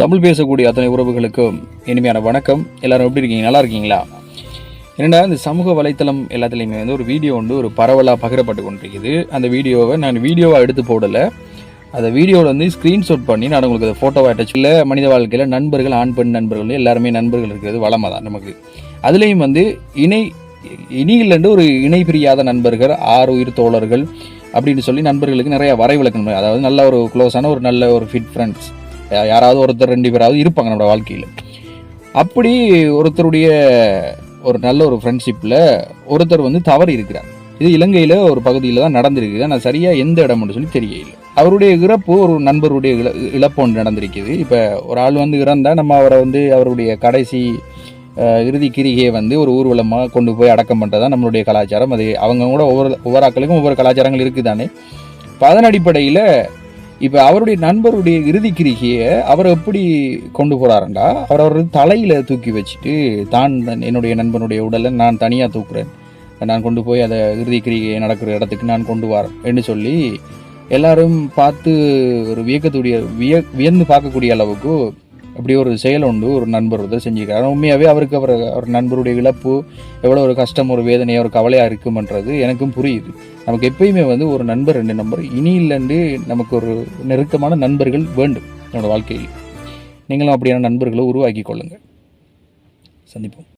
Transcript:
தமிழ் பேசக்கூடிய அத்தனை உறவுகளுக்கும் இனிமையான வணக்கம். எல்லாரும் எப்படி இருக்கீங்க? நல்லா இருக்கீங்களா? என்னென்னா இந்த சமூக வலைத்தளம் எல்லாத்துலேயுமே வந்து ஒரு வீடியோ வந்து ஒரு பரவலாக பகிரப்பட்டு கொண்டிருக்குது. அந்த வீடியோவை நான் வீடியோவாக எடுத்து போடலை. அந்த வீடியோவில் வந்து ஸ்க்ரீன்ஷாட் பண்ணி நான் உங்களுக்கு அதை ஃபோட்டோவை அட்டாச் இல்லை மனித வாழ்க்கையில் நண்பர்கள் ஆண் பெண் நண்பர்கள் எல்லாருமே நண்பர்கள் இருக்கிறது வளமாக தான் நமக்கு. அதுலேயும் வந்து இணை இனியிலண்டு ஒரு இணை பிரியாத நண்பர்கள் ஆறு உயிர் தோழர்கள் அப்படின்னு சொல்லி நண்பர்களுக்கு நிறைய வரைவிலக்கணும் அதாவது நல்ல ஒரு க்ளோஸான ஒரு நல்ல ஒரு ஃபிட் ஃப்ரெண்ட்ஸ் யாராவது ஒருத்தர் ரெண்டு பேராவது இருப்பாங்க நம்மளோட வாழ்க்கையில். அப்படி ஒருத்தருடைய ஒரு நல்ல ஒரு ஃப்ரெண்ட்ஷிப்பில் ஒருத்தர் வந்து தவறி இருக்கிறார். இது இலங்கையில் ஒரு பகுதியில் தான் நடந்திருக்குது. ஆனால் சரியாக எந்த இடம்னு சொல்லி தெரியல அவருடைய இறப்பு ஒரு நண்பருடைய இழ இழப்பு ஒன்று நடந்திருக்குது. இப்போ ஒரு ஆள் வந்து இறந்தால் நம்ம அவரை வந்து அவருடைய கடைசி இறுதி கிரிகையை வந்து ஒரு ஊர்வலமாக கொண்டு போய் அடக்கம் பண்ணுறது தான் நம்மளுடைய கலாச்சாரம். அது அவங்க கூட ஒவ்வொரு ஒவ்வொரு ஆக்களுக்கும் ஒவ்வொரு கலாச்சாரங்கள் இருக்குது தானே இப்போ அதன் அடிப்படையில் இப்போ அவருடைய நண்பருடைய இறுதி கிரிகையை அவர் எப்படி கொண்டு போகிறாருண்டா அவர் அவர் தலையில் தூக்கி வச்சுட்டு தான் என்னுடைய நண்பனுடைய உடலை நான் தனியாக தூக்குறேன். நான் கொண்டு போய் அதை இறுதி கிரிகை நடக்கிற இடத்துக்கு நான் கொண்டு வரேன். என்று சொல்லி எல்லாரும் பார்த்து ஒரு வியக்கத்துடைய விய வியந்து பார்க்கக்கூடிய அளவுக்கு அப்படி ஒரு செயல் உண்டு ஒரு நண்பர் ஒருத்தர் செஞ்சுக்கிறார். உண்மையாகவே அவருக்கு அவர் அவர் நண்பருடைய இழப்பு எவ்வளோ ஒரு கஷ்டம் ஒரு வேதனையாக ஒரு கவலையாக இருக்குமன்றது எனக்கும் புரியுது. நமக்கு எப்பயுமே வந்து ஒரு நண்பர் ரெண்டு நம்பர் இனி இல்லைண்டு நமக்கு ஒரு நெருக்கமான நண்பர்கள் வேண்டும் என்னோடய வாழ்க்கையில். நீங்களும் அப்படியான நண்பர்களை உருவாக்கி கொள்ளுங்கள். சந்திப்போம்.